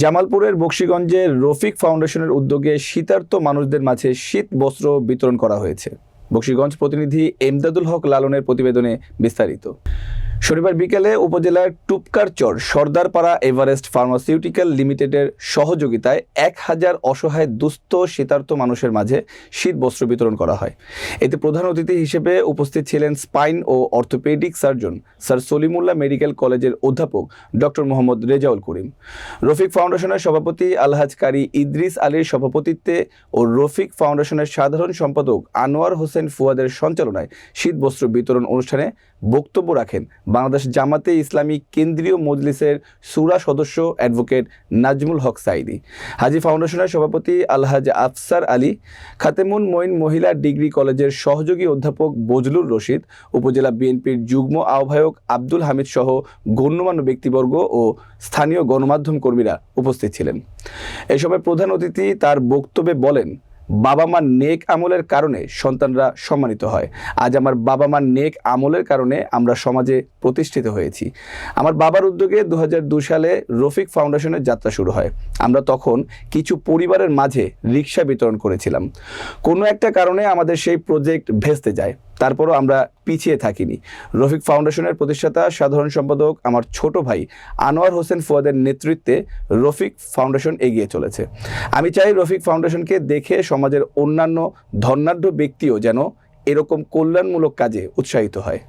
জামালপুরের বক্সিগঞ্জে রফিক ফাউন্ডেশনের উদ্যোগে শীতার্ত মানুষদের মাঝে শীত বস্ত্র বিতরণ করা হয়েছে। বক্সিগঞ্জ প্রতিনিধি এমদাদুল হক লালনের প্রতিবেদনে বিস্তারিত। শনিবার বিকেলে উপজেলার টুপকারচর, সর্দারপাড়া এভারেস্ট ফার্মাসিউটিক্যাল লিমিটেডের সহযোগিতায় এক হাজার অসহায় দুস্থ শীতার্ত মানুষের মাঝে শীত বস্ত্র বিতরণ করা হয়। এতে প্রধান অতিথি হিসেবে উপস্থিত ছিলেন স্পাইন ও orthopaedic surgeon sir Salimullah medical কলেজের অধ্যাপক ডক্টর মোহাম্মদ রেজাউল করিম। রফিক ফাউন্ডেশনের সভাপতি আলহাজ কারি ইদ্রিস আলীর সভাপতিত্বে ও রফিক ফাউন্ডেশনের সাধারণ সম্পাদক আনোয়ার হোসেন ফুয়াদের সঞ্চালনায় শীত বস্ত্র বিতরণ অনুষ্ঠানে বক্তব্য রাখেন বাংলাদেশ জামাতে ইসলামী কেন্দ্রীয় মজলিসের সুরা সদস্য অ্যাডভোকেট নাজমুল হক সাইদি। হাজি ফাউন্ডেশনের সভাপতি আলহাজ আফসার আলী, খাতেমুন মঈন মহিলা ডিগ্রি কলেজের সহযোগী অধ্যাপক বজলুর রশিদ, উপজেলা বিএনপির যুগ্ম আহ্বায়ক আব্দুল হামিদ সহ গণ্যমান্য ব্যক্তিবর্গ ও স্থানীয় গণমাধ্যম কর্মীরা উপস্থিত ছিলেন। এ সময় প্রধান অতিথি তার বক্তব্যে বলেন বাবা মার নেক আমলের কারণে সন্তানরা সম্মানিত হয়। আজ আমার বাবা মার নেক আমলের কারণে আমরা সমাজে প্রতিষ্ঠিত হয়েছি। আমার বাবার উদ্যোগে দু সালে রফিক ফাউন্ডেশনের যাত্রা শুরু হয়। আমরা তখন কিছু পরিবারের মাঝে রিক্সা বিতরণ করেছিলাম। কোনো একটা কারণে আমাদের সেই প্রজেক্ট ভেস্তে যায়। তারপরও আমরা পিছিয়ে থাকিনি। রফিক ফাউন্ডেশনের প্রতিষ্ঠাতা, সাধারণ সম্পাদক আমার ছোট ভাই আনোয়ার হোসেন ফুয়াদের নেতৃত্বে রফিক ফাউন্ডেশন এগিয়ে চলেছে। আমি চাই রফিক ফাউন্ডেশনকে দেখে সমাজের অন্যান্য ধর্নাঢ্য ব্যক্তিও যেন এরকম কল্যাণমূলক কাজে উৎসাহিত হয়।